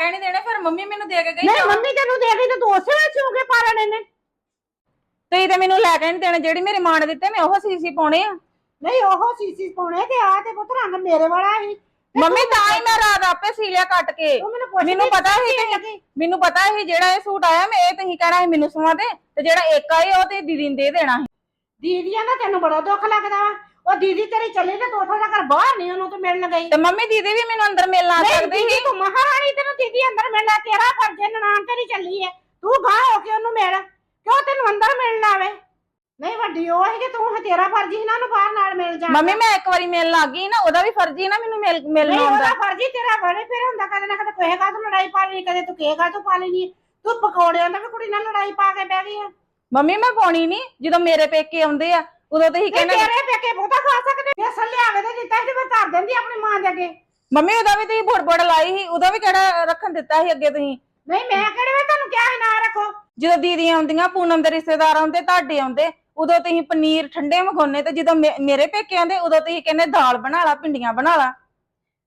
ਕੇ ਨਹੀਂ ਦੇਣੇ ਫਿਰ ਮੰਮੀ ਮੈਨੂੰ ਦੇ ਕੇ ਗਈ ਨਹੀਂ ਜਾਓ। ਮੰਮੀ ਤੈਨੂੰ ਦੇ ਗਈ ਤੇ ਤੂੰ ਉਸੇ ਵੇਲੇ ਚੂਕੇ ਕੇ ਪਾ ਲੈਣੇ ਨੇ। ਤੁਸੀਂ ਤੇ ਮੈਨੂੰ ਲੈ ਕੇ ਨਹੀਂ ਦੇਣੇ ਜਿਹੜੀ ਮੇਰੀ ਮਾਂ ਨੇ ਦਿੱਤੇ ਮੈਂ ਉਹ ਸੀਸੀ ਪਾਉਣੇ ਆ। ਨਹੀਂ ਉਹ ਸੀਸੀ ਪਾਉਣੇ ਤੇ ਆ ਤੇ ਪੁੱਤ ਰੰਗ ਮੇਰੇ ਵਾਲਾ ਸੀ। ਤੇ ਮੰਮੀ ਤੂੰ ਤਾਂ ਹੀ ਮੈਂ ਰਾਤ ਆਪੇ ਸੀ ਲਿਆ ਕੱਟ ਕੇ। ਤੂੰ ਮੈਨੂੰ ਪੁੱਛ ਮੈਨੂੰ ਪਤਾ ਸੀ ਕਿ ਮੈਨੂੰ ਪਤਾ ਸੀ ਜਿਹੜਾ ਇਹ ਸੂਟ ਆਇਆ ਮੈਂ ਇਹ ਤੁਸੀਂ ਕਹਿਣਾ ਸੀ ਮੈਨੂੰ ਸਵਾ ਦੇ ਤੇ ਜਿਹੜਾ ਇੱਕ ਆਏ ਉਹ ਤੇ ਦੀਦੀ ਨੂੰ ਦੇ ਦੇਣਾ ਸੀ। ਦੀਦੀਆਂ ਦਾ ਤੈਨੂੰ ਬੜਾ ਦੁੱਖ ਲੱਗਦਾ ਵਾ। ਉਹ ਦੀਦੀ ਤੇਰੀ ਚੱਲੀ ਤੇ ਤੂੰ ਉੱਥੋਂ ਤੱਕ ਬਾਹਰ ਨਹੀਂ ਉਹਨੂੰ ਤੇ ਮਿਲਣ ਗਈ। ਤੇ ਮੰਮੀ ਦੀਦੀ ਵੀ ਮੈਨੂੰ ਅੰਦਰ ਮਿਲਣ ਆ ਨਹੀਂ ਸਕਦੀ ਦੀਦੀ ਸੀ। ਤੂੰ ਮਹਾਰਾਣੀ ਤੈਨੂੰ ਦੀਦੀ ਅੰਦਰ ਮਿਲਣਾ ਤੇਰਾ ਫਰਜ਼ ਹੈ ਨਨਾਣ ਤੇਰੀ ਚੱਲੀ ਹੈ। ਤੂੰ ਗਾਹ ਹੋ ਕੇ ਉਹਨੂੰ ਮਿਲ ਕਿਉਂ ਤੈਨੂੰ ਅੰਦਰ ਮਿਲਣ ਆਵੇ? ਨਹੀਂ ਵੱਡੀ ਉਹ ਹੈ ਕਿ ਤੂੰ ਤੇਰਾ ਫਰਜ਼ ਹੀ ਨਾ ਉਹਨੂੰ ਬਾਹਰ ਨਾਲ ਮਿਲ ਜਾ ਮੰਮੀ ਮੈਂ ਇੱਕ ਵਾਰੀ ਮਿਲਣ ਲੱਗ ਗਈ ਨਾ ਉਹਦਾ ਵੀ ਫਰਜ਼ ਹੀ ਨਾ ਮੈਨੂੰ ਮਿਲ ਮਿਲਣ ਨਹੀਂ ਆਉਂਦਾ ਉਹਦਾ ਫਰਜ਼ ਹੀ ਤੇਰਾ ਬੜੇ ਫਿਰ ਹੁੰਦਾ ਕਦੇ ਨਾ ਕਦੇ ਕੋਹੇ ਕਾ ਤੂੰ ਲੜਾਈ ਪਾ ਲਈ ਕਦੇ ਤੂੰ ਕਹੇਗਾ ਤੂੰ ਪਾ ਲੈਣੀ ਤੂੰ ਪਕੌੜਿਆਂ ਦਾ ਵੀ ਕੁੜੀ ਨਾਲ ਲੜਾਈ ਪਾ ਕੇ ਬਹਿ ਗਈ ਆ। ਮੰਮੀ ਮੈਂ ਪਾਉਣੀ ਨਹੀਂ ਜਦੋਂ ਮੇਰੇ ਪੇਕੇ ਆਉਂਦੇ ਆ ਉਦੋਂ ਤੁਸੀਂ ਕਹਿੰਦੇ ਤੇਰੇ ਪੇਕੇ ਬਹੁਤਾ ਖਾ ਸਕਦੇ। ਬੇਸਣ ਲਿਆ ਕੇ ਤੇ ਦਿੱਤਾ ਸੀ ਤੇ ਮੈਂ ਧਰ ਦਿੰਦੀ ਆਪਣੀ ਮਾਂ ਦੇ ਅੱਗੇ। ਮੰਮੀ ਉਹਦਾ ਵੀ ਤੁਸੀਂ ਬੋੜ ਬੋੜ ਲਾਈ ਸੀ ਉਹਦਾ ਵੀ ਕਿਹੜਾ ਰੱਖਣ ਦਿੱਤਾ ਸੀ ਅੱਗੇ ਤੁਸੀਂ? ਨਹੀਂ ਮੈਂ ਕਿਹੜੇ ਵੇ ਤੁਹਾਨੂੰ ਕਿਹਾ ਸੀ ਨਾ ਰੱਖੋ? ਜਦੋਂ ਦੀਦੀਆਂ ਆਉਂਦੀਆਂ ਪੂਨਮ ਦੇ ਰਿਸ਼ਤੇਦਾਰ ਆਉਂਦੇ ਤੁਹਾਡੇ ਆਉਂਦੇ ਉਦੋਂ ਤੁਸੀਂ ਪਨੀਰ ਠੰਡੇ ਮਖਾਉਨੇ ਤੇ ਜਦੋਂ ਮੇ- ਮੇਰੇ ਪੇਕੇ ਆਉਂਦੇ ਉਦੋਂ ਤੁਸੀਂ ਕਹਿੰਦੇ ਦਾਲ ਬਣਾ ਲਾ ਭਿੰਡੀਆਂ ਬਣਾ ਲਾ।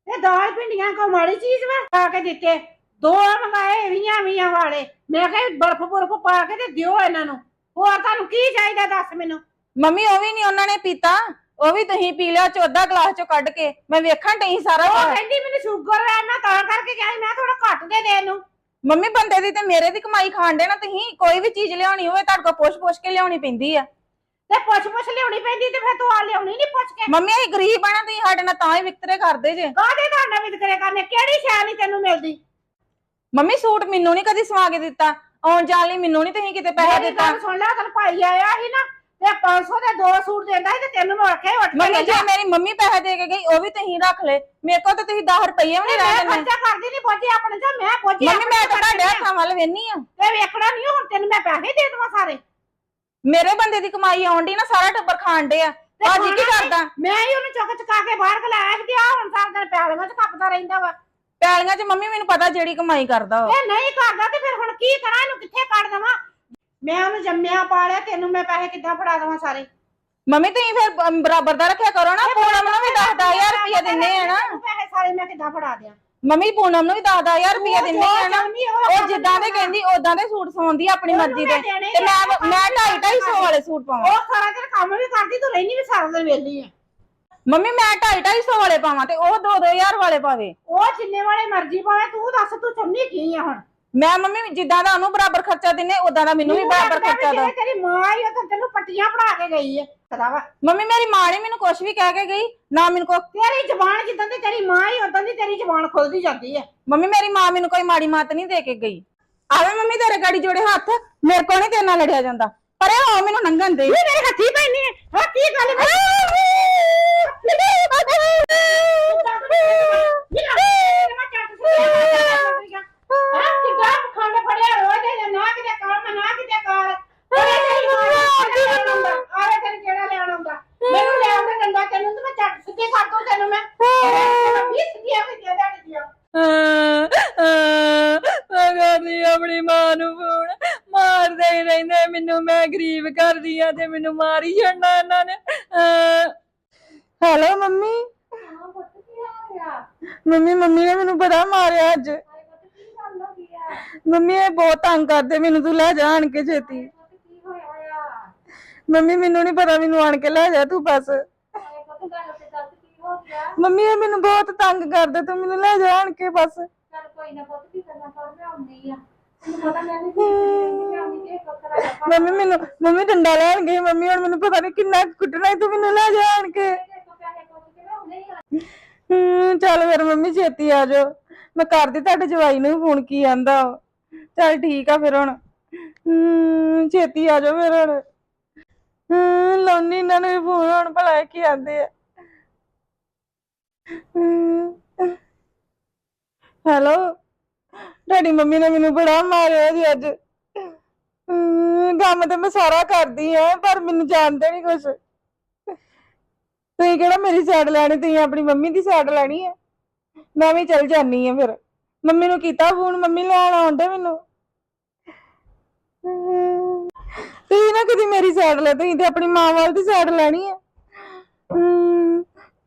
ਇਹ ਦਾਲ ਭਿੰਡੀਆਂ ਕੋ ਮਾੜੀ ਚੀਜ਼ ਵਾ? ਪਾ ਕੇ ਦਿੱਤੇ। ਦੋ ਮੰਗਾਏ ਵੀਆਂ ਵੀਆਂ ਵਾਲੇ। ਮੈਂ ਕਿਹਾ ਬਰਫ ਬਰਫ ਪਾ ਕੇ ਤੇ ਦਿਓ ਇਹਨਾਂ ਨੂੰ। ਹੋਰ ਤੁਹਾਨੂੰ ਕੀ ਚਾਹੀਦਾ ਦੱਸ ਮੈਨੂੰ? ਮੰਮੀ ਉਹ ਵੀ ਨਹੀਂ ਉਹਨਾਂ ਨੇ ਪੀਤਾ। ਉਹ ਵੀ ਤੁਸੀਂ ਪੀ ਲਿਆ ਚੌਦਾ ਗਲਾਸ ਚੋਂ ਕੱਢ ਕੇ। ਮੈਂ ਵੇਖਣ ਡਈ ਸਾਰਾ ਉਹ ਕੁਛ। ਕਹਿੰਦੀ ਮੈਨੂੰ ਸ਼ੂਗਰ ਹੈ ਮੈਂ ਤਾਂ ਕਰਕੇ ਕਿਹਾ ਸੀ, ਮੈਂ ਥੋੜਾ ਘੱਟ ਦੇ ਦੇ ਇਹਨੂੰ। ਮੰਮੀ ਬੰਦੇ ਦੀ ਤੇ ਮੇਰੇ ਦੀ ਕਮਾਈ ਖਾਣ ਦੇ ਨਾ ਤੁਸੀਂ। ਕੋਈ ਵੀ ਚੀਜ਼ ਲਿਆਉਣੀ ਹੋਵੇ ਤੁਹਾਡੇ ਕੋਲ ਪੁੱਛ ਪੁੱਛ ਕੇ ਲਿਆਉਣੀ ਪੈਂਦੀ ਆ। ਤੇ ਪੁੱਛ ਪੁੱਛ ਲਿਆਉਣੀ ਪੈਂਦੀ ਤੇ ਫਿਰ ਤੂੰ ਆ ਲਿਆਉਣੀ ਨਹੀਂ ਪੁੱਛ ਕੇ। ਮੰਮੀ ਅਸੀਂ ਗਰੀਬ ਆ ਨਾ ਤੁਸੀਂ ਸਾਡੇ ਨਾਲ ਤਾਂ ਹੀ ਵਿਤਕਰੇ ਕਰਦੇ ਜੇ। ਕਾਹਦੇ ਤੁਹਾਡਾ ਵਿਦਕਰੇ ਕਰਨੇ? ਕਿਹੜੀ ਸ਼ੈ ਨਹੀਂ ਤੈਨੂੰ ਮਿਲਦੀ? ਮੰਮੀ ਸੂਟ ਮੈਨੂੰ ਨਹੀਂ ਕਦੀ ਸਵਾ ਕੇ ਦਿੱਤਾ। ਆਉਣ ਜਾਣ ਲਈ ਮੈਨੂੰ ਨਹੀਂ ਤੁਸੀਂ ਕਿਤੇ ਪੈਸਾ ਮੇਰੀ ਦਿੱਤਾ। ਗੱਲ ਸੁਣ ਲੈ ਤਨ ਭਾਈ ਆਇਆ ਸੀ ਨਾ ਤੇ 500 ਦੇ ਦੋ ਸੂਟ ਦਿੰਦਾ ਸੀ ਤੇ ਤੈਨੂੰ ਮੈਂ ਆਖਿਆ ਉੱਠ ਕੇ ਮੰਮੀ ਜੇ ਜਾ। ਮੇਰੀ ਮੰਮੀ ਪੈਸੇ ਦੇ ਕੇ ਗਈ ਉਹ ਵੀ ਤੁਸੀਂ ਰੱਖ ਲੈ। ਮੇਰੇ ਕੋਲ ਤਾਂ ਤੁਸੀਂ 10 ਰੁਪਏ ਵੀ ਨਹੀਂ ਰਹਿ ਮੈਂ ਦਿੰਦੇ ਖਰਚਾ ਕਰਦੀ ਨਹੀਂ ਪਹੁੰਚੀ ਆਪਣੇ ਚ ਮੈਂ ਪਹੁੰਚੀ ਮੰਮੀ ਮੈਂ ਤਾਂ ਤੁਹਾਡੇ ਹੱਥਾਂ ਵੱਲ ਵੇਨੀ ਆ। ਤੇ ਵੇਖਣਾ ਨਹੀਂ ਹੁਣ ਤੈਨੂੰ ਮੈਂ ਪੈਸੇ ਦੇ ਦੇਵਾਂ ਸਾਰੇ। ਮੇਰੇ ਬੰਦੇ ਦੀ ਕਮਾਈ ਆਉਣ ਦੀ ਨਾ ਸਾਰਾ ਟੱਬਰ ਖਾਣ ਡਿਆ। ਤੇ ਭਾਜੀ ਕੀ ਖਾਣਾ ਕਰਦਾ? ਮੈਂ ਹੀ ਉਹਨੂੰ ਚੁੱਕ ਚੁਕਾ ਕੇ ਬਾਹਰ ਖਲਾਇਆ ਤੇ ਆ ਹੁਣ ਸਾਰਾ ਦਿਨ ਪੈਲੀਆਂ ਚ ਕੱਪਦਾ ਰਹਿੰਦਾ ਵਾ। ਪੈਲੀਆਂ 'ਚ ਮੰਮੀ ਮੈਨੂੰ ਪਤਾ ਜਿਹੜੀ ਕਮਾਈ ਕਰਦਾ ਉਹ ਇਹ ਨਹੀਂ ਕਰਦਾ ਤੇ ਫਿਰ ਹੁਣ ਕੀ ਕਰਾਂ ਇਹਨੂੰ ਕਿੱਥੇ ਕੱਢ ਦੇਵਾਂ? ਮੈਂ ਉਹਨੂੰ ਜੰਮਿਆ ਪਾਲਿਆ ਤੈਨੂੰ ਮੈਂ ਪੈਸੇ ਕਿੱਦਾਂ ਫੜਾ ਦੇਵਾਂ ਸਾਰੇ? ਮੰਮੀ ਤੁਸੀਂ ਫਿਰ ਬ- ਬਰਾਬਰ ਦਾ ਰੱਖਿਆ ਕਰੋ ਨਾ ਪੂਨਮ ਨੂੰ ਵੀ 10-10000 ਰੁਪਏ ਦਿੰਨੇ ਆ ਨਾ। ਪੈਸੇ ਸਾਰੇ ਮੈਂ ਕਿੱਦਾਂ ਫੜਾ ਦਿਆਂ? ਮੰਮੀ ਪੂਨਮ ਨੂੰ ਵੀ 10-10000 ਰੁਪਏ ਦਿੰਨੇ ਆ ਨਾ। ਉਹ ਜਿੱਦਾਂ ਦੇ। ਕਹਿੰਦੀ ਉਦਾਂ ਦੇ ਸੂਟ ਸਵਾਉਂਦੀ ਆ ਆਪਣੀ ਮਰਜ਼ੀ ਦੇ। ਤੇ ਮੈਂ ਮੈਂ 250 ਵਾਲੇ ਸੂਟ ਪਾਵਾਂ। ਉਹ ਸਾਰਾ ਦਿਨ ਕੰਮ ਵੀ ਕਰਦੀ ਤੂੰ ਰਹਿਨੀ ਵੀ ਸਾਰਾ ਦਿਨ ਵਿਹਲੀ ਆ। ਮੰਮੀ ਮੈਂ 250 ਵਾਲੇ ਪਾਵਾਂ ਤੇ ਉਹ 2-2000 ਵਾਲੇ ਪਾਵੇ। ਉਹ ਜਿੰਨੇ ਵਾਲੇ ਮਰਜ਼ੀ ਪਾਵੇ ਤੂੰ ਦੱਸ ਤੂੰ ਚੁੰਨੀ ਕੀ ਆ ਹੁਣ? ਮੈਂ ਮੰਮੀ ਜਿੱਦਾਂ ਦਾ ਉਹਨੂੰ ਬਰਾਬਰ ਖਰਚਾ ਦਿੰਨੇ ਉਦਾਂ ਦਾ ਮੈਨੂੰ ਵੀ ਬਰਾਬਰ ਖਰਚਾ ਦੋ ਤੇਰੀ ਮਾਂ ਹੀ ਉਹ ਤਾਂ ਤੈਨੂੰ ਪੱਟੀਆਂ ਪੜਾ ਕੇ ਗਈ ਹੈ ਪਤਾ ਵਾ। ਮੰਮੀ ਮੇਰੀ ਮਾਂ ਨੇ ਮੈਨੂੰ ਕੁਝ ਵੀ ਕਹਿ ਕੇ ਗਈ ਨਾ ਮੈਨੂੰ ਕੋ ਤੇਰੀ ਜ਼ਬਾਨ ਜਿੱਦਾਂ ਦੀ ਤੇਰੀ ਮਾਂ ਹੀ ਉਦਾਂ ਦੀ ਤੇਰੀ ਜ਼ਬਾਨ ਖੁੱਲਦੀ ਜਾਂਦੀ ਹੈ ਮੰਮੀ ਮੇਰੀ ਮਾਂ ਮੈਨੂੰ ਕੋਈ ਮਾੜੀ ਮਾਤ ਨਹੀਂ ਦੇ ਕੇ ਗਈ। ਆਵੇ ਮੰਮੀ ਤੇਰੇ ਗਾੜੀ ਜੋੜੇ ਹੱਥ ਮੇਰੇ ਕੋਲ ਨਹੀਂ ਤੇਰੇ ਨਾਲ ਲੜਿਆ ਜਾਂਦਾ। ਪਰ ਇਹ ਹੋ ਮੈਨੂੰ ਨੰਗਣ ਦੇ। ਮੇਰੇ ਹੱਥੀ ਪੈਣੀ ਹੈ ਹਾਂ ਕੀ ਗੱਲ ਹੈ ਮੈਨੂੰ ਲੈ ਆਉਂਦਾ ਡੰਡਾ ਤੈਨੂੰ ਤੇ ਮੈਂ ਚੱਟ ਸਿੱਧੇ ਕਰ ਦੂੰ ਤੈਨੂੰ ਮੈਂ ਵੀ ਸਿੱਧੀਆਂ ਵੀ ਦੇ ਦੇਣਗੀਆਂ ਮੈਂ ਕਰਦੀ ਆਪਣੀ ਮਾਂ ਨੂੰ ਫੋਨ ਮਾਰਦੇ ਹੀ ਰਹਿੰਦੇ ਮੈਨੂੰ ਮੈਂ ਗਰੀਬ ਕਰਦੀ ਆ ਤੇ ਮੈਨੂੰ ਮਾਰ ਹੀ ਛੱਡਣਾ ਇਹਨਾਂ ਨੇ। Hello mummy. ਮੰਮੀ ਮੰਮੀ ਨੇ ਮੈਨੂੰ ਬੜਾ ਮਾਰਿਆ ਅੱਜ। ਮੰਮੀ ਇਹ ਬਹੁਤ ਤੰਗ ਕਰਦੇ ਮੈਨੂੰ ਤੂੰ ਲੈ ਜਾ ਆਣ ਕੇ ਛੇਤੀ। ਮੰਮੀ ਮੈਨੂੰ ਨਹੀਂ ਪਤਾ ਮੈਨੂੰ ਆਣ ਕੇ ਲੈ ਜਾ ਤੂੰ ਬਸ। ਮੰਮੀ ਇਹ ਮੈਨੂੰ ਬਹੁਤ ਤੰਗ ਕਰਦੇ ਤੂੰ ਮੈਨੂੰ ਲੈ ਜਾ ਆਣ ਕੇ ਬਸ। ਮੰਮੀ ਮੈਨੂੰ ਮੰਮੀ ਡੰਡਾ ਲੈਣ ਗਈ ਮੰਮੀ ਹੁਣ ਮੈਨੂੰ ਪਤਾ ਨਹੀਂ ਕਿੰਨਾ ਕੁੱਟਣਾ ਈ, ਤੂੰ ਮੈਨੂੰ ਲੈ ਜਾ ਕੇ। ਹੂੰ ਚੱਲ ਫਿਰ ਮੰਮੀ ਛੇਤੀ ਆ ਜਾਓ। ਮੈਂ ਕਰਦੀ ਤੁਹਾਡੇ ਜਵਾਈ ਨੂੰ ਫੋਨ ਕੀ ਆਂਦਾ ਉਹ। ਚੱਲ ਠੀਕ ਆ ਫਿਰ ਹੁਣ। ਹਮ ਛੇਤੀ ਆ ਜਾਓ ਫਿਰ ਹੁਣ। ਹਮ ਲਾਉਣੀ ਇਹਨਾਂ ਨੂੰ ਵੀ ਫੋਨ ਹੁਣ ਭਲਾ ਕੀ ਆਂਦੇ ਆ। ਹੈਲੋ। ਡੈਡੀ ਮੰਮੀ ਨੇ ਮੈਨੂੰ ਬੜਾ ਮਾਰਿਆ ਜੀ ਅੱਜ। ਹਮ, ਕੰਮ ਤੇ ਮੈਂ ਸਾਰਾ ਕਰਦੀ ਆ ਪਰ ਮੈਨੂੰ ਜਾਣਦੇ ਨਹੀਂ ਕੁਛ। ਤੁਸੀਂ ਕਿਹੜਾ ਮੇਰੀ ਸਾਈਡ ਲੈਣੀ ਤੁਸੀਂ ਆਪਣੀ ਮੰਮੀ ਦੀ ਸਾਈਡ ਲੈਣੀ ਹੈ ਮੈਂ ਵੀ ਚਲ ਜਾਨੀ ਆ ਫਿਰ। ਮੰਮੀ ਨੂੰ ਕੀਤਾ ਫੋਨ ਮੰਮੀ ਲੈਣ ਆਉਂਦੇ ਮੈਨੂੰ। ਹਮ, ਤੁਸੀਂ ਨਾ ਕਦੀ ਮੇਰੀ ਸਾਈਡ ਲੈ ਤੁਸੀਂ ਤੇ ਆਪਣੀ ਮਾਂ ਵੱਲ ਦੀ ਸਾਈਡ ਲੈਣੀ ਹੈ ਹਮ,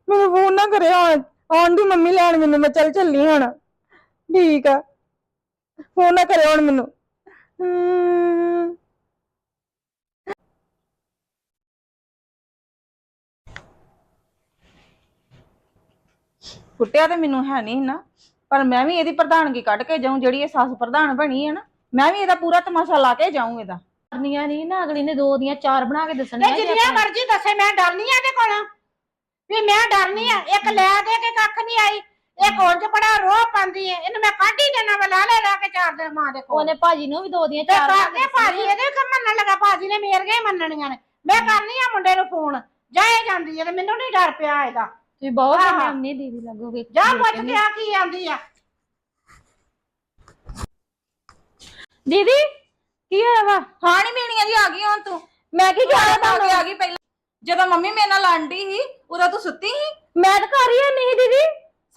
ਮੈਨੂੰ ਫੋਨ ਨਾ ਕਰਿਓ ਆਉਣ ਆਉਣ ਦੀ ਮੰਮੀ ਲੈਣ ਮੈਨੂੰ ਮੈਂ ਚੱਲ ਚੱਲੀ ਹੁਣ। ਠੀਕ ਆ। ਫੋਨ ਨਾ ਕਰਿਓ ਹੁਣ ਮੈਨੂੰ। ਕੁੱਟਿਆ ਤੇ ਮੈਨੂੰ ਹੈ ਨਹੀਂ ਨਾ ਪਰ ਮੈਂ ਵੀ ਇਹਦੀ ਪ੍ਰਧਾਨਗੀ ਕੱਢ ਕੇ ਜਾਊਂ ਜਿਹੜੀ ਇਹ ਸੱਸ ਪ੍ਰਧਾਨ ਬਣੀ ਹੈ ਨਾ ਮੈਂ ਵੀ ਇਹਦਾ ਪੂਰਾ ਤਮਾਸ਼ਾ ਲਾ ਕੇ ਜਾਊਂ ਇਹਦਾ। ਕਰਨੀਆਂ ਨਹੀਂ ਨਾ ਅਗਲੀ ਨੇ ਦੋ ਦੀਆਂ ਚਾਰ ਬਣਾ ਕੇ ਤੇ ਦੱਸਣੀਆਂ ਜੇ ਜਿੰਨੀਆਂ ਮਰਜ਼ੀ ਦੱਸੇ ਮੈਂ ਡਰਨੀ ਆ ਇਹਦੇ ਕੋਲੋਂ। ਵੀ ਮੈਂ ਡਰਨੀ ਆ ਇੱਕ ਲੈ ਦੇ ਕੇ ਕੱਖ ਨਹੀਂ ਆਈ। ਇੱਕ ਉਂਝ ਬੜਾ ਰੋਹ ਪਾਉਂਦੀ ਏ ਇਹਨੂੰ ਮੈਂ ਕੱਢ ਹੀ ਦੇਣਾ ਵਾ ਲਾ ਲੈ ਲਾ ਕੇ ਚਾਰ ਦਿਨ ਮਾਂ ਦੇ ਕੋਲ। ਉਹਨੇ ਭਾਜੀ ਨੂੰ ਵੀ ਦੋ ਦੀਆਂ ਤੇ ਚਾਰ ਬਣਾ ਕਰਦੇ ਕੇ ਭਾਜੀ। ਇਹਦੇ ਕੰਮ ਮੰਨਣ ਲੱਗਾ ਭਾਜੀ ਨੇ ਮੇਰੀਆਂ ਹੀ ਮੰਨਣੀਆਂ ਨੇ। ਮੈਂ ਕਰਨੀ ਆ ਮੁੰਡੇ ਨੂੰ ਫੋਨ ਜਾਏ ਜਾਂਦੀ ਏ ਤੇ ਮੈਨੂੰ ਨਹੀਂ ਡਰ ਪਿਆ ਇਹਦਾ। ਤੁਸੀਂ ਬਹੁਤ ਆਹਾ। ਮੰਨੇ ਦੀਦੀ ਲੱਗੋਗੇ। ਜਾ ਪੁੱਛ ਕੇ ਆ ਕੀ ਆਂਦੀ ਆ। ਦੀਦੀ ਕੀ ਹੋਇਆ ਵਾ? ਹਾਂ ਮੀਣੀਆਂ ਜੀ ਆ ਗਈ ਹੁਣ ਤੂੰ। ਮੈਂ ਕੀ ਕਿਹਾ ਤੁਹਾਨੂੰ ਆ ਗਈ ਪਹਿਲਾਂ। ਜਦੋਂ ਮੰਮੀ ਮੇਰੇ ਨਾਲ ਲੜਦੀ ਸੀ ਉਦੋਂ ਤੂੰ ਸੁੱਤੀ ਸੀ? ਮੈਂ ਤਾਂ ਘਰ ਹੀ ਨਹੀਂ ਦੀਦੀ।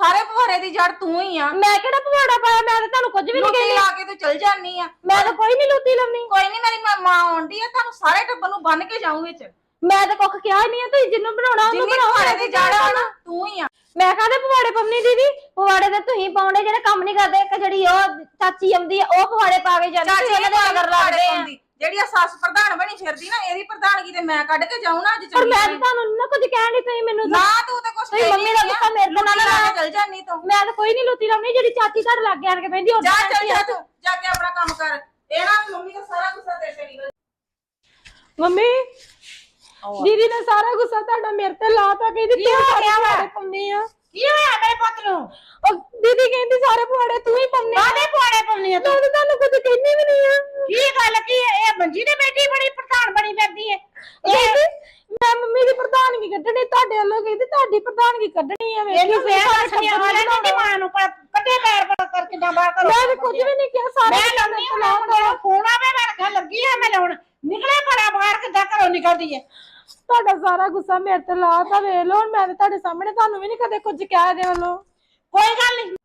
ਸਾਰੇ ਪਵਾੜੇ ਦੀ ਜੜ ਤੂੰ ਹੀ ਆ। ਮੈਂ ਕਿਹੜਾ ਪਵਾੜਾ ਪਾਇਆ? ਮੈਂ ਤਾਂ ਤੁਹਾਨੂੰ ਕੁਝ ਵੀ ਨਹੀਂ ਲੁੱਟੀ ਲਾ ਕੇ ਤੂੰ ਚਲ ਜਾਨੀ ਆ। ਮੈਂ ਤਾਂ ਕੋਈ ਨਹੀਂ ਲੁੱਟੀ ਲੰਮੀ ਕੋਈ ਨਹੀਂ ਮੇਰੀ ਮਾਂ- ਮਾਂ ਆਉਂਦੀ ਆ ਤੁਹਾਨੂੰ ਸਾਰੇ ਟੱਬਰ ਨੂੰ ਬੰਨ ਕੇ ਜਾਊਂ ਵਿੱਚ। ਮੈਂ ਤਾਂ ਕੁੱਖ ਕਿਹਾ ਹੀ ਨਹੀਂ ਤੁਸੀਂ ਜਿੰਨੂੰ ਬਣਾਉਣਾ ਉਹਨੂੰ ਜਿੰਨੀ ਬਣਾਓ। ਪਵਾੜੇ ਦੀ ਜੜ ਆ ਨਾ ਤੂੰ ਹੀ ਆ। ਮੈਂ ਕਾਹਦੇ ਪਵਾੜੇ ਪਾਉਣੀ ਦੀਦੀ? ਪਵਾੜੇ ਤੇ ਤੁਸੀਂ ਪਾਉਂਦੇ ਜਿਹੜੇ ਕੰਮ ਨਹੀਂ ਕਰਦੇ। ਇੱਕ ਜਿਹੜੀ ਉਹ ਚਾਚੀ ਆਉਂਦੀ ਆ ਉਹ ਪਵਾੜੇ ਪਾ ਕੇ ਜਾਂਦੀ ਚਾਚੀ ਤੁਸੀਂ ਉਹਨਾਂ ਦੇ ਮਗਰ ਲੱਗਦੇ ਆ। ਜਿਹੜੀ ਆ ਸੱਸ ਪ੍ਰਧਾਨ ਬਣੀ ਫਿਰਦੀ ਨਾ ਇਹਦੀ ਪ੍ਰਧਾਨਗੀ ਤੇ ਮੈਂ ਕੱਢ ਕੇ ਜਾਊਂ ਨਾ ਅੱਜ ਪਰ ਚੰਗੀ ਮੈਂ ਤਾਂ। ਤੁਹਾਨੂੰ ਨਾ ਕੁਝ ਕਹਿਣ ਦੀ ਤੁਸੀਂ ਮੈਨੂੰ ਨਾ ਤੂੰ ਤੇ ਕੁਛ ਤੁਸੀਂ ਮੰਮੀ ਦਾ ਗੁੱਸਾ ਮੇਰੇ ਤੇ ਨਾ ਲਾ ਲਾਓ। ਕੇ ਚਲ ਜਾਨੀ ਤੂੰ। ਮੈਂ ਤਾਂ ਕੋਈ ਨਹੀਂ ਲੁੱਟੀ ਲਾਉਣੀ ਜਿਹੜੀ ਚਾਚੀ ਤੁਹਾਡੇ ਲੱਗ ਆਣ ਕੇ ਬੈਂਦੀ ਉਹ ਜਾ ਚੱਲ ਜਾ ਤੂੰ ਜਾ ਕੇ ਆਪਣਾ ਕੰਮ ਕਰ। ਇਹ ਨਾ ਮੰਮੀ ਦਾ ਸਾਰਾ ਗੁੱਸਾ ਤੇਰੇ ਤੇ ਨਿਕਲ ਮੰਮੀ ਦੀਦੀ ਨੇ ਸਾਰਾ ਗੁੱਸਾ ਤੁਹਾਡਾ ਮੇਰੇ ਤੇ ਲਾਤਾ ਕਹਿੰਦੀ ਕੀ ਹੋ ਗਿਆ ਵਾ? ਪੰਨੀ ਆ। ਕੀ ਹੋਇਆ ਮੇਰੇ ਪੁੱਤ ਨੂੰ? ਉਹ ਦੀਦੀ ਕਹਿੰਦੀ ਸਾਰੇ ਪੁਆੜੇ ਤੂੰ ਹੀ ਪੰਨੇ ਕਾਹਦੇ ਪੁਆੜੇ ਪਾਉਣੀ ਆ ਤੂੰ? ਤਾਂ ਤੁਹਾਨੂੰ ਕੁਝ ਕਹਿੰਦੀ ਵੀ ਨਹੀਂ ਆ। ਕੀ ਗੱਲ ਕੀ ਇਹ ਮੰਜੀ ਤੇ ਬੈਠੀ ਬੜੀ ਪ੍ਰਧਾਨ ਬਣੀ ਫਿਰਦੀ ਏ ਕਹਿੰਦੀ ਮੈਂ ਮੰਮੀ ਦੀ ਪ੍ਰਧਾਨਗੀ ਕੱਢਣੀ ਤੁਹਾਡੇ ਵੱਲੋਂ ਕਹਿੰਦੀ ਤੁਹਾਡੀ ਪ੍ਰਧਾਨਗੀ ਕੱਢਣੀ ਆ ਵੇਖੀ ਇਹਨੂੰ ਫੇਰ ਦੱਸਣੀ ਨੂੰ ਨਹੀਂ ਮਾਂ ਨੂੰ ਪ- ਕੱਢੇ ਪੈਰ ਪੜ ਕਰਕੇ ਜਾਂ ਬਾਹਰ ਕਰੋ। ਮੈਂ ਕੁਝ ਵੀ ਨਹੀਂ ਕਿਹਾ ਸਾਰੇ ਮੈਂ ਲਾਉਣੀ ਨੂੰ ਫੋਨ ਆਵੇ ਮੈਂ ਰੱਖਿਆ ਲੱਗੀ ਆ ਮੈਂ ਲਾਉਣ। ਨਿਕਲੇ ਬੜਾ ਬਾਹਰ ਕਿੱਦਾਂ ਘਰੋਂ ਨਿਕਲਦੀ ਏ। ਤੁਹਾਡਾ ਸਾਰਾ ਗੁੱਸਾ ਮੇਰੇ ਤੇ ਲਾਤਾ ਵੇਖ ਲਓ ਮੈਂ ਤਾਂ ਤੁਹਾਡੇ ਸਾਹਮਣੇ ਤੁਹਾਨੂੰ ਵੀ ਨਹੀਂ ਕਦੇ ਕੁਝ ਕਿਹਾ ਇਹਦੇ ਵੱਲੋਂ। ਕੋਈ ਗੱਲ ਨਹੀਂ।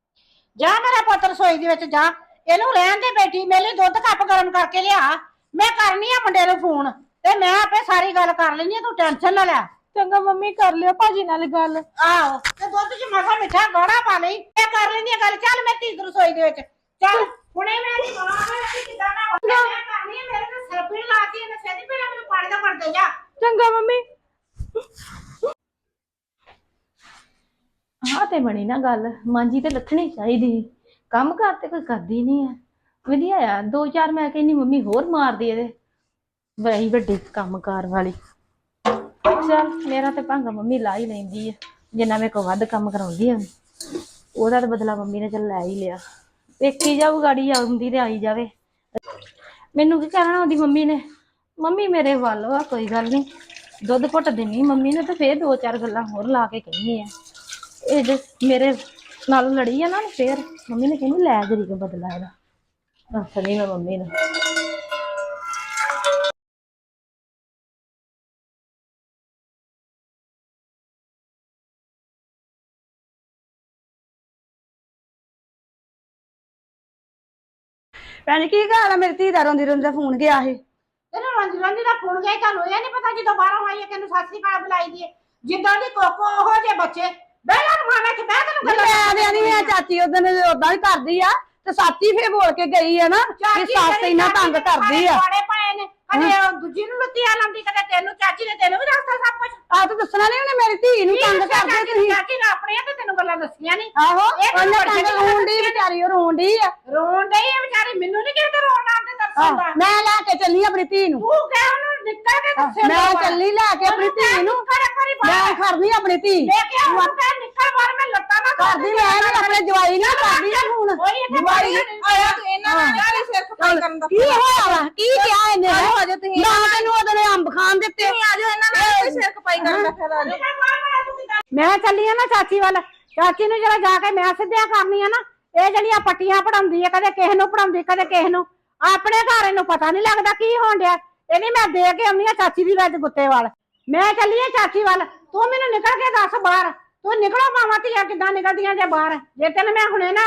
ਜਾ ਮੇਰਾ ਪੁੱਤ ਰਸੋਈ ਦੇ ਵਿੱਚ ਜਾ। ਇਹਨੂੰ ਰਹਿਣ ਦੇ ਬੈਠੀ ਮੇਰੇ ਲਈ ਦੁੱਧ ਕੱਪ ਗਰਮ ਕਰਕੇ ਲਿਆ। ਮੈਂ ਕਰਨੀ ਆ ਮੁੰਡੇ ਨੂੰ ਫੋਨ ਤੇ ਮੈਂ ਆਪੇ ਸਾਰੀ ਗੱਲ ਕਰ ਲੈਣੀ ਆ ਤੂੰ ਟੈਨਸ਼ਨ ਨਾ ਲੈ। ਚੰਗਾ ਮੰਮੀ ਕਰ ਲਿਓ ਭਾਜੀ ਨਾਲ ਗੱਲ। ਆਹੋ ਤੇ ਦੁੱਧ ਚ ਮਸਾ ਮਿੱਠਾ ਗੋੜਾ ਪਾ ਲਈ। ਮੈਂ ਕਰ ਲੈਣੀ ਆ ਗੱਲ। ਚੱਲ ਮੈਂ ਤੀ ਰਸੋਈ ਦੇ ਵਿੱਚ। ਚੱਲ ਹੁਣੇ ਮੈਂ ਨਹੀਂ ਮਾਂ ਮੈਂ ਕਿਦਾਂ ਨਾ ਮੈਂ ਕਰਨੀ ਆ ਮੇਰੇ ਤੇ ਸਿਰ ਪੀੜ ਲਾਤੀ ਇਹਨੇ ਸੈਦੀ ਪਹਿਲਾਂ ਮੈਨੂੰ ਪਾਣੀ ਦਾ ਫੜ ਦੇ ਜਾ। ਚੰਗਾ ਮੰਮੀ। ਹਾਂ ਤੇ ਬਣੀ ਨਾ ਗੱਲ। ਮਾਂਜੀ ਤੇ ਲੱਥਣੀ ਚਾਹੀਦੀ। ਸੀ। ਕੰਮ ਕਾਰ ਤੇ ਕੋਈ ਕਰਦੀ ਨਹੀਂ ਹੈ ਵਧੀਆ ਆ। ਦੋ ਚਾਰ ਮੈਂ ਕਹਿੰਦੀ ਮੰਮੀ ਹੋਰ ਮਾਰਦੀ ਇਹਦੇ। ਬੜੀ ਵੱਡੀ ਕੰਮਕਾਰ ਵਾਲੀ। ਚਲ ਮੇਰਾ ਤੇ ਭੰਗ ਮੰਮੀ ਲਾ ਹੀ ਲੈਂਦੀ ਆ। ਜਿੰਨਾ ਮੇਰੇ ਕੋ ਵੱਧ ਕੰਮ ਕਰਾਉਂਦੀ ਆ, ਉਹਦਾ ਤਾਂ ਬਦਲਾ ਮੰਮੀ ਨੇ ਚੱਲ ਲੈ ਹੀ ਲਿਆ। ਵੇਖੀ ਜਾਊ, ਗਾੜੀ ਆਉਂਦੀ ਤੇ ਆਈ ਜਾਵੇ। ਮੈਨੂੰ ਕੀ ਕਹਿਣਾ ਉਹਦੀ ਮੰਮੀ ਨੇ? ਮੰਮੀ ਮੇਰੇ ਵੱਲ ਵਾ, ਕੋਈ ਗੱਲ ਨਹੀਂ ਦੁੱਧ ਘੁੱਟ ਦੇਣੀ ਮੰਮੀ ਨੇ ਤੇ ਫੇਰ ਦੋ ਚਾਰ ਗੱਲਾਂ ਹੋਰ ਲਾ ਕੇ ਕਹਿਣੀ ਆ। ਇਹ ਜੇ ਮੇਰੇ ਨਾਲ ਲੜੀ ਆ ਨਾ ਫੇਰ, ਮੰਮੀ ਨੇ ਕਹਿੰਦੀ ਲੈ ਜਰੀ ਕੋ ਬਦਲਾ ਇਹਦਾ। ਦੱਸਣੀ ਮੈਂ ਮੰਮੀ ਨੂੰ। ਭੈਣ ਕੀ ਗੱਲ ਆ? ਮੇਰੀ ਧੀ ਦਾ ਰੋਂਦੀ ਰੋਂਦੀ ਦਾ ਫੋਨ ਗਿਆ ਸੀ ਤੈਨੂੰ ਰੰਜ ਰੰਜ ਦਾ ਫੋਨ ਗਿਆ ਤੁਹਾਨੂੰ ਇਹ ਨਹੀਂ ਪਤਾ ਜਦੋਂ ਬਾਹਰੋਂ ਆਈ ਹੈ ਕਿਨੂੰ ਸਾਸਰੀ ਕਾਲ ਬੁਲਾਈ ਦੀ ਹੈ ਜਿੱਦਾਂ ਦੀ ਕੋਕੋ ਉਹੋ ਜੇ ਬੱਚੇ ਬਹਿ ਜਾ ਮਾਣਾ ਚ ਬਹਿ ਤੈਨੂੰ ਨਹੀਂ ਮੈਂ ਤੇ ਨਹੀਂ ਆ ਚਾਚੀ ਉਦੋਂ ਉਦਾਂ ਹੀ ਕਰਦੀ ਆ ਤੇ ਸਾਚੀ ਫੇਰ ਬੋਲ ਕੇ ਗਈ ਆ ਨਾ ਕਿ ਸੱਸ ਇੰਨਾ ਤੰਗ ਕਰਦੀ ਆ। ਨੇ ਕਦੇ ਉਹ ਦੂਜੀ ਨੂੰ ਲੁੱਤੀਆਂ ਲਾਉਂਦੀ ਕਦੇ ਤੈਨੂੰ ਚਾਚੀ ਨੇ ਤੈਨੂੰ ਵੀ ਦੱਸਦਾ ਸਭ ਕੁਝ ਆ ਤੂੰ ਦੱਸਣਾ ਨਹੀਂ ਉਹਨੇ ਮੇਰੀ ਧੀ ਨੂੰ ਤੰਗ ਕਰਦੇ ਤੁਸੀਂ। ਚਾਚੀ ਨੇ ਆਪਣੀਆਂ ਤੇ ਤੈਨੂੰ ਗੱਲਾਂ ਦੱਸੀਆਂ ਨਹੀਂ। ਆਹੋ ਇਹ ਤਾਂ ਉਹਨੇ ਬੜੀ ਤੰਗ ਰੋਣ ਦੀ ਵਿਚਾਰੀ ਉਹ ਰੋਣ ਡਈ ਆ। ਰੋਣ ਡਈ ਹੈ ਵਿਚਾਰੀ ਮੈਨੂੰ ਨਹੀਂ ਰੋਣ ਦੱਸਦਾ ਮੈਂ ਲੈ ਕੇ ਚੱਲੀ ਆਪਣੀ ਧੀ ਨੂੰ। ਤੂੰ ਕਹਿ ਉਹਨੂੰ ਨਿੱਕਾ ਕੇ ਦੱਸੇ ਮੈਂ ਚੱਲੀ ਲੈ ਕੇ ਆਪਣੀ ਧੀ ਨੂੰ। ਮੈਂ ਖੜਨੀ ਆਪਣੀ ਧੀ। ਲੈ ਕੇ ਆ ਉਹਨੂੰ ਕਹਿ ਨਿੱਕਾ ਬਾਹਰ ਮੈਂ ਲੱਤਾਂ ਨਾ ਕਰਦੀ ਮੈਂ ਆਪਣੇ ਜਵਾਈ ਨਾਲ ਕਰਦੀ ਆ ਹੁਣ। ਕੋਈ ਇੱਥੇ ਜਵਾਈ ਆਇਆ ਤੂੰ ਇਹਨਾਂ ਨਾਲ ਯਾਰ ਸਿਰ ਖਪਾਈ ਕਰਨ ਦਾ ਕੀ ਹੋਇਆ ਵਾ? ਕੀ ਕਿਹਾ ਇਹਨੇ ਆਜੋ ਆਜੋ ਤੁਸੀਂ। ਨਾ ਤੈਨੂੰ ਉਹਦੇ ਨੇ ਅੰਬ ਖਾਣ ਦਿੱਤੇ। ਤੁਸੀਂ ਆਜੋ ਇਹਨਾਂ ਨਾਲ ਕੋਈ ਸਿਰ ਖਪਾਈ ਕਰਨ ਦਾ ਫਾਇਦਾ ਨਹੀਂ। ਮੈਂ ਚੱਲੀ ਆ ਨਾ ਚਾਚੀ ਵੱਲ। ਚਾਚੀ ਨੂੰ ਜਰਾ ਜਾ ਕੇ ਮੈਂ ਸਿੱਧਿਆ ਕਰਨੀ ਆ ਨਾ ਇਹ ਜਿਹੜੀਆਂ ਪੱਟੀਆਂ ਪੜਾਉਂਦੀ ਆ ਕਦੇ ਕਿਸੇ ਨੂੰ ਪੜਾਉਂਦੀ ਕਦੇ ਕਿਸੇ ਨੂੰ। ਆਪਣੇ ਘਰ ਇਹਨੂੰ ਪਤਾ ਨਹੀਂ ਲੱਗਦਾ ਕੀ ਹੋਣ ਡਿਆ। ਇਹਨੇ ਮੈਂ ਦੇ ਕੇ ਆਉਣੀ ਆ ਚਾਚੀ ਦੀ ਰੱਜ ਗੁੱਤੇ ਵੱਲ। ਮੈਂ ਚੱਲੀ ਆ ਚਾਚੀ ਵੱਲ। ਤੂੰ ਮੈਨੂੰ ਨਿਕਲ ਕੇ ਦੱਸ ਬਾਹਰ। ਤੂੰ ਨਿਕਲੋ ਮਾਵਾਂ ਧੀਆਂ ਕਿੱਦਾਂ ਨਿਕਲਦੀਆਂ ਜੇ ਬਾਹਰ। ਜੇ ਤੈਨੂੰ ਮੈਂ ਹੁਣੇ ਨਾ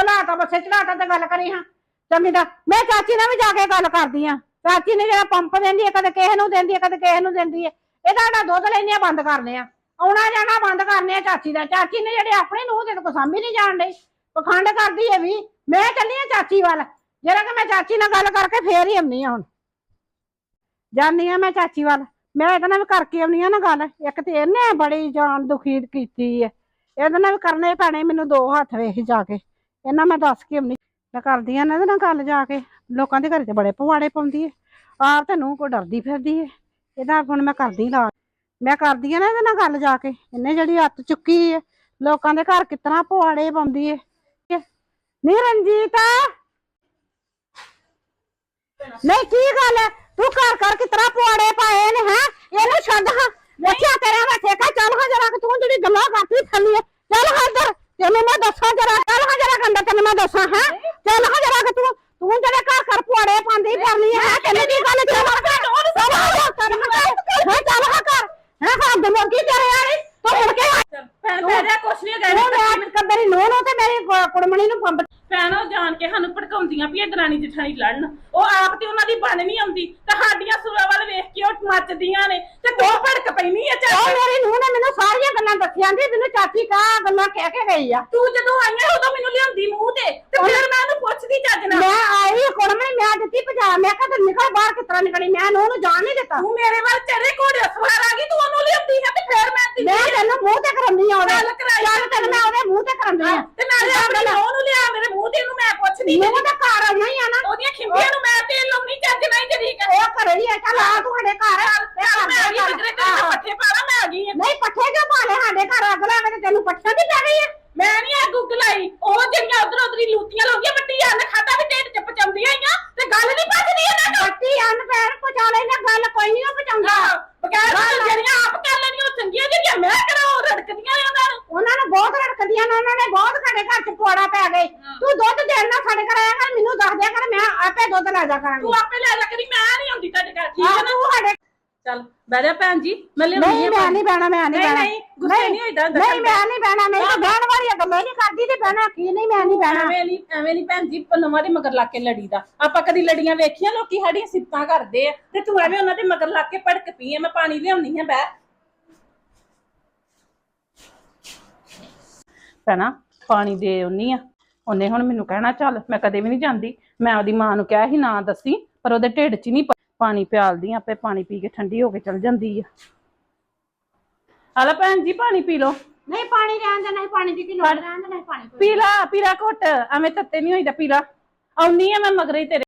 ਘਲਾਤਾ, ਬੱਸੇ ਚੜਾਤਾ ਤੇ ਗੱਲ ਕਰੀ ਹਾਂ, ਚੰਗੀ ਦਾ ਮੈਂ ਚਾਚੀ ਨਾਲ ਵੀ ਜਾ ਕੇ ਗੱਲ ਕਰਦੀ ਆ ਚਾਚੀ ਨੇ ਜਿਹੜਾ ਪੰਪ ਦਿੰਦੀ ਹੈ, ਕਦੇ ਕਿਸੇ ਨੂੰ ਦਿੰਦੀ ਹੈ, ਕਦੇ ਕਿਸੇ ਨੂੰ ਦਿੰਦੀ ਹੈ। ਇਹਦਾ ਸਾਡਾ ਦੁੱਧ ਲੈਣੀਆਂ ਬੰਦ ਕਰਨੇ ਆ ਆਉਣਾ ਜਾਣਾ ਬੰਦ ਕਰਨੇ ਆ ਚਾਚੀ ਦਾ। ਚਾਚੀ ਨੇ ਜਿਹੜੇ ਆਪਣੇ ਨੂੰ ਤੇ ਕੋ ਸਾਂਭੀ ਨਹੀਂ ਜਾਣ ਡਈ। ਪਖੰਡ ਕਰਦੀ ਹੈ ਵੀ, ਮੈਂ ਚੱਲੀ ਆ ਚਾਚੀ ਵੱਲ। ਜਿਹੜਾ ਕਿ ਮੈਂ ਚਾਚੀ ਨਾਲ ਗੱਲ ਕਰਕੇ ਫੇਰ ਹੀ ਆਉਣੀ ਆ ਹੁਣ। ਜਾਨੀ ਆ ਮੈਂ ਚਾਚੀ ਵੱਲ। ਮੈਂ ਇਹਦੇ ਨਾਲ ਵੀ ਕਰਕੇ ਆਉਣੀ ਆ ਨਾ ਗੱਲ। ਇੱਕ ਤੇ ਇਹਨੇ ਬੜੀ ਜਾਨ ਦੁਖੀ ਕੀਤੀ ਹੈ ਇਹਦੇ ਨਾਲ ਵੀ ਕਰਨੇ ਪੈਣੇ ਮੈਨੂੰ ਦੋ ਹੱਥ ਵੇਖ ਜਾ ਕੇ। ਇਹਨਾਂ ਮੈਂ ਦੱਸ ਕੇ ਆਉਣੀ। ਮੈਂ ਕਰਦੀ ਆ ਨਾ ਇਹਦੇ ਨਾਲ ਗੱਲ ਜਾ ਕੇ। ਲੋਕਾਂ ਦੇ ਘਰੇ ਤੇ ਬੜੇ ਪਵਾੜੇ ਪਾਉਂਦੀ ਹੈ ਆਪ ਤੇ ਨੂੰ ਕੋ ਡਰਦੀ ਫਿਰਦੀ ਹੈ ਇਹਦਾ ਹੁਣ ਮੈਂ ਕਰਦੀ ਲਾ। ਮੈਂ ਕਰਦੀ ਆ ਨਾ ਇਹਦੇ ਨਾਲ ਗੱਲ ਜਾ ਕੇ। ਇਹਨੇ ਜਿਹੜੀ ਹੱਥ ਚੁੱਕੀ ਹੈ ਲੋਕਾਂ ਦੇ ਘਰ ਕਿਤਨਾ ਪਵਾੜੇ ਪਾਉਂਦੀ ਹੈ ਨੀ ਰਣਜੀਤ! ਨਹੀਂ, ਕੀ ਗੱਲ ਹੈ ਤੂੰ ਘਰ ਘਰ ਕਿਤਨਾ ਪਵਾੜੇ ਪਾਏ ਨੇ ਹੈ? ਇਹਨੂੰ ਛੱਡ ਹਾਂ। ਵੇਖਿਆ ਤੇਰੇ ਹੱਥੇ ਕਾ ਚੱਲ ਹਾਂ ਜਰਾ ਕਿ ਤੂੰ ਜਿਹੜੀ ਗੱਲਾਂ ਕਰਦੀ ਥੱਲੀ ਹੈ ਚੱਲ ਹਾਂ ਇੱਧਰ ਤੈਨੂੰ ਮੈਂ ਦੱਸਾਂ ਜਰਾ ਚੱਲ ਹਾਂ ਜਰਾ ਕੰਦਾ ਤੈਨੂੰ ਮੈਂ ਦੱਸਾਂ ਹੈ? ਚੱਲ ਹਾਂ ਜਰਾ ਕਿ ਤੂੰ ਤੂੰ ਜਿਹੜੇ ਘਰ ਘਰ ਪਵਾੜੇ ਪਾਉਂਦੀ ਫਿਰਨੀ ਹੈ ਤੈਨੂੰ ਕੀ ਗੱਲ ਚੱਲ ਹਾਂ ਚੱਲ ਹਾਂ ਚੱਲ ਹਾਂ ਚੱਲ ਹਾਂ ਕਰ ਹੈ ਹਾਂ ਦਿਮਾਗੀ ਤੇਰੇ ਵਾਲੀ ਤੂੰ ਮੁੜ ਕੇ ਆ ਭੈਣ ਮੇਰਾ ਕੁਛ ਨਹੀਂ ਉਹ ਮੈਂ ਕੰਦਰੀ ਨੋ ਨੋ ਤੇ ਮੇਰੀ ਕੁ- ਕੁੜਮਣੀ ਨੂੰ ਪੰਪ ਭੈਣ ਉਹ ਜਾਣ ਕੇ ਸਾਨੂੰ ਭੜਕਾਉਂਦੀਆਂ ਵੀ ਇਹ ਦਰਾਣੀ ਜਠਾਣੀ ਲੜਨ ਉਹ ਆਪ ਤੇ ਉਹਨਾਂ ਦੀ ਬਣ ਨਹੀਂ ਆਉਂਦੀ ਤੇ ਸਾਡੀਆਂ ਸੁਰਾਂ ਵੱਲ ਵੇਖ ਕੇ ਉਹ ਮੱਚਦੀਆਂ ਨੇ ਤੇ ਤੂੰ ਭੜਕ ਪੈਣੀ ਆ ਉਹ ਚੱਲ ਮੇਰੀ ਨੂੰਹ ਨੇ ਮੈਨੂੰ ਸਾਰੀਆਂ ਗੱਲਾਂ ਦੱਸੀਆਂ ਦੀ ਮੈਨੂੰ ਚਾਚੀ ਕਾ ਕਹਿ ਕੇ ਗਈ ਆ। ਤੂੰ ਜਦੋਂ ਆਈਆਂ ਉਦੋਂ ਮੈਨੂੰ ਲਿਆਉਂਦੀ ਮੂੰਹ ਤੇ। ਤੇ ਫਿਰ ਮੈਂ ਉਹਨੂੰ ਪੁੱਛਦੀ ਚੱਜ ਨਾਲ। ਮੈਂ ਆਈ ਕੁੜਮਣੀ ਮੈਂ ਦਿੱਤੀ ਭਜਾ ਮੈਂ ਕਿਹਾ ਤੂੰ ਨਿਕਲ ਬਾਹਰ ਕਿਸ ਤਰ੍ਹਾਂ ਨਿਕਲੀ ਮੈਂ ਨੂੰਹ ਨੂੰ ਜਾਣ ਨਹੀਂ ਦਿੱਤਾ। ਤੂੰ ਮੇਰੇ ਵੱਲ ਤੇਰੇ ਘੋੜੇ ਸਵਾਰ ਆ ਗਈ ਤੂੰ ਉਹਨੂੰ ਲਿਆਉਂਦੀ ਹੈ ਤੇ ਫਿਰ ਮੈਂ ਦੀ ਮੈਂ ਤੈਨੂੰ ਮੂੰਹ ਤੇ ਕਰੰਦੀ ਆ ਉਹਦੇ। ਗੱਲ ਕਰਾਈ ਚੱਲ ਤੈਨੂੰ ਮੈਂ ਉਹਦੇ ਮੂੰਹ ਤੇ ਕਰੰਦੀ ਆ। ਤੇ ਨਾਲੇ ਆਪਣੇ ਨੂੰਹ ਨੂੰ ਲਿਆ ਮੇਰੇ ਮੂੰਹ ਤੇ ਇਹਨੂੰ ਮੈਂ ਪੁੱਛਦੀ ਨੂੰਹ ਦਾ ਘਰ ਆਉਣਾ ਹੀ ਆ ਨਾ। ਉਹਦੀਆਂ ਖਿੰਬੀਆਂ ਨੂੰ ਮੈਂ ਤੇਲ ਲਾਉਣੀ ਚੱਜ ਨਾਲ ਹੀ ਜਰੀ ਕਰ ਉਹ ਘਰੇ ਹੀ ਆ। ਚੱਲ ਆ ਤੁਹਾਡੇ ਘਰ ਤੇ ਚੱਲ ਘਰ ਮੈਂ ਆ ਦੇ ਗਈ ਘਰ। ਕਿਧਰੇ ਤੇਰੇ ਆਹੋ। ਪੱਠੇ ਪਾਲਾ ਮੈਂ ਆ ਗਈ ਹਾਂ ਨਹੀਂ ਪੱਠੇ ਕਿਉਂ ਪਾ ਲੈ ਸਾਡੇ ਘਰ ਅੱਗ ਕੇ ਤੇ ਪੈ ਗਈ ਆ। ਮੈਂ ਨਹੀਂ ਆ ਗੁੱਗਲ ਆਈ ਉਹ ਜਿਹੜੀਆਂ ਉਧਰ ਉਧਰੀ ਲੂਤੀਆਂ ਲਾਉਂਦੀਆਂ ਵੱਡੀ ਆ ਖਾਦਾ ਵੀ ਢਿੱਡ ਚ ਪਚਾਉਂਦੀਆਂ ਆਈਆਂ ਤੇ ਗੱਲ ਨਹੀਂ ਪਚਦੀ ਇਹਨਾਂ ਨੂੰ ਪੱਟੀ ਅੰਨ ਪੈਰ ਪਚਾ ਲੈਣਾ ਗੱਲ ਕੋਈ ਨਹੀਂ ਪਚਾਉਂਦਾ ਬਗੈਰ ਤੋਂ ਜਿਹੜੀਆਂ ਆਪ ਕਰ ਲੈਣੀਆਂ ਉਹ ਚੰਗੀਆਂ ਜਿਹੜੀਆਂ ਮੈਂ ਕਰਾਂ ਉਹ ਰੜਕਦੀਆਂ ਨੇ ਉਹਨਾਂ ਨੂੰ। ਉਹਨਾਂ ਨੂੰ ਬਹੁਤ ਰੜਕਦੀਆਂ ਨੇ ਉਹਨਾਂ ਨੇ ਬਹੁਤ ਸਾਡੇ ਘਰ ਚ ਪਵਾੜਾ ਪੈ ਗਏ। ਤੂੰ ਦੁੱਧ ਦੇਣ ਨਾਲ ਸਾਡੇ ਘਰ ਆਇਆ ਕਰ ਮੈਨੂੰ ਦੱਸ ਦਿਆ ਕਰ ਮੈਂ ਆਪੇ ਦੁੱਧ ਲੈ ਜਾ ਕਰਾਂਗੀ। ਤੂੰ ਆਪੇ ਲੈ ਜਾ ਕਰੀ ਮੈਂ ਨਹੀਂ ਆਉਂਦੀ ਤੁਹਾਡੇ ਘਰ ਠੀਕ ਹੈ ਨਾ? ਤੂੰ ਸਾਡੇ ਚੱਲ ਬਹਿ ਜਾ ਭੈਣ ਜੀ ਮੈਂ ਲਿਆਉਂਦੀ ਨਹੀਂ ਆ ਮੈਂ। ਨਹੀਂ ਬਹਿਣਾ ਮੈਂ ਨਹੀਂ ਨਹੀਂ, ਬਹਿਣਾ। ਨਹੀਂ, ਗੁੱਸੇ ਨਹੀਂ ਹੋਈਦਾ ਨਹੀਂ ਮੈਂ ਨਹੀਂ ਬਹਿਣਾ ਨਹੀਂ ਤਾਂ ਬਹਿਣ ਵਾਲੀਆਂ ਗੱਲਾਂ। ਨਹੀਂ ਕਰਦੀ ਤੇ ਬਹਿਣਾ ਕੀ ਨਹੀਂ ਮੈਂ ਨਹੀਂ ਬਹਿਣਾ। ਐਵੇਂ ਨਹੀਂ ਐਵੇਂ ਨਹੀਂ ਭੈਣ ਜੀ ਪਨਵਾ ਦੇ ਮਗਰ ਲੱਗ ਕੇ ਲੜੀਦਾ। ਆਪਾਂ ਕਦੀ ਲੜੀਆਂ ਵੇਖੀਆਂ ਲੋਕੀ ਸਾਡੀਆਂ ਸਿਫਤਾਂ ਕਰਦੇ ਆ। ਤੇ ਤੂੰ ਐਵੇਂ ਉਹਨਾਂ ਦੇ ਮਗਰ ਲੱਗ ਕੇ ਭੜਕ ਪਈ ਆ ਮੈਂ ਪਾਣੀ ਲਿਆਉਣੀ ਆ ਬਹਿ। ਭੈਣਾ ਪਾਣੀ ਦੇ ਆਉਣੀ ਆ। ਉਹਨੇ ਹੁਣ ਮੈਨੂੰ ਕਹਿਣਾ ਚੱਲ ਮੈਂ ਕਦੇ ਵੀ ਨਹੀਂ ਜਾਂਦੀ। ਮੈਂ ਉਹਦੀ ਮਾਂ ਨੂੰ ਕਿਹਾ ਸੀ ਨਾ ਦੱਸੀ ਪਰ ਉਹਦੇ ਢਿੱਡ 'ਚ ਹੀ ਨਹੀਂ ਪਾਣੀ ਪਿਆਲਦੀ ਆ, ਆਪੇ ਪਾਣੀ ਪੀ ਕੇ ਠੰਡੀ ਹੋ ਕੇ ਚਲ ਜਾਂਦੀ ਆ। ਆਲਾ ਭੈਣ ਜੀ ਪਾਣੀ ਪੀ ਲਓ। ਨਹੀਂ ਪਾਣੀ ਰਹਿਣ ਦੇ ਨਹੀਂ ਪਾਣੀ ਦੀ ਕੀ ਲੋੜ ਰਹਿਣ ਦੇ ਨਹੀਂ ਪਾਣੀ ਪੀ ਲਾ ਪੀ ਲਾ ਘੁੱਟ ਐਵੇਂ ਤੱਤੇ ਨਹੀਂ ਹੋਈਦਾ ਪੀ ਲਾ। ਆਉਣੀ ਆ ਮੈਂ ਮਗਰੇ ਹੀ ਤੇਰੇ